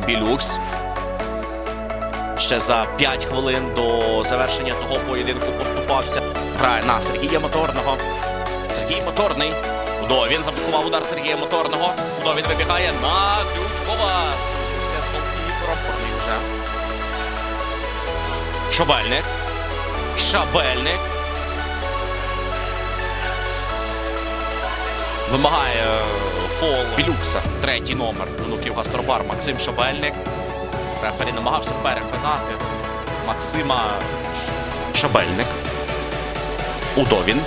Білюкс. Ще за 5 хвилин до завершення того поєдинку поступався. Грає на Сергія Моторного. Сергій Моторний. Удовін заблокував удар Сергія Моторного. Удовін вибігає на Ключкова. Це голкіпером. Вже. Шабельник. Шабельник. Вимагає фол Білюкса. Третій номер. Внуків Гастробар Максим Шабельник. Рефері намагався перепинати Максима Шабельник. Удовін.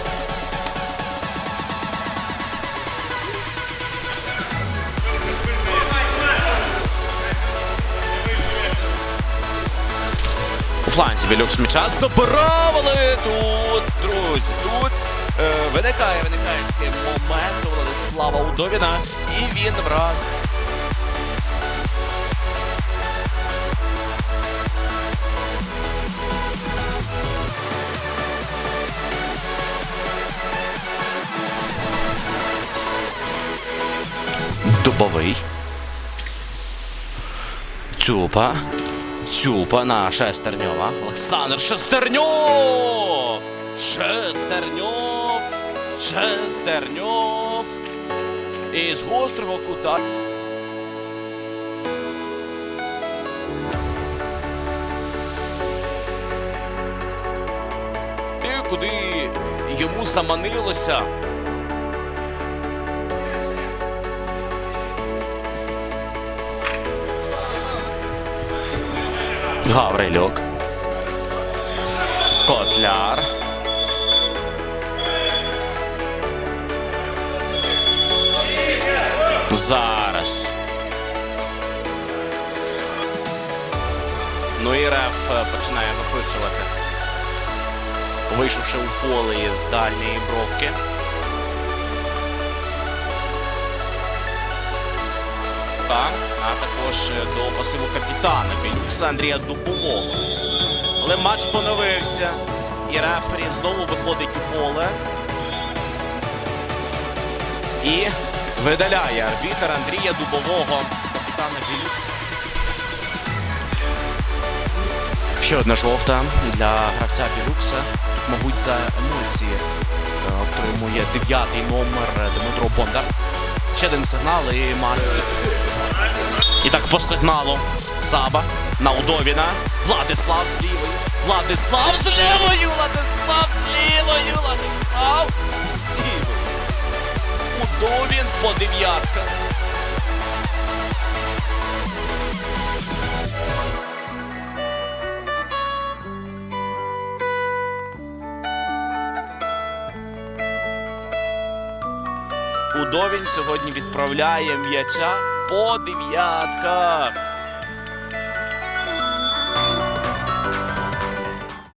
У фланзі Білюкс м'яча забирав, тут, друзі, тут виникає, виникає такий момент у Владислава Удовіна. І він враз. Дубовий. Цюпа. Цюпа на Шестерньова. Олександр Шестерньов! Шестерньов! Шестерньов! І з гострого кута. І куди йому заманилося. Гаврилюк. Котляр. Зараз. Ну і реф е, починає виписувати. Вийшовши у поле із дальньої бровки. Так, а також е, до пасиву капітана Білюкса Андрія Дубового. Але матч поновився. І рефері знову виходить у поле. І видаляє арбітер Андрія Дубового. Капітана Білюкса. Ще одна жовта для гравця Білюкса. Мабуть, за емоції е, отримує дев'ятий номер Дмитро Бондар. Ще один сигнал і матч. І так по сигналу Саба на Удовіна. Владислав з лівою. Владислав з лівою! Владислав з лівою! Владислав. Удовін по дев'ятках. Удовін сьогодні відправляє м'яча по дев'ятках.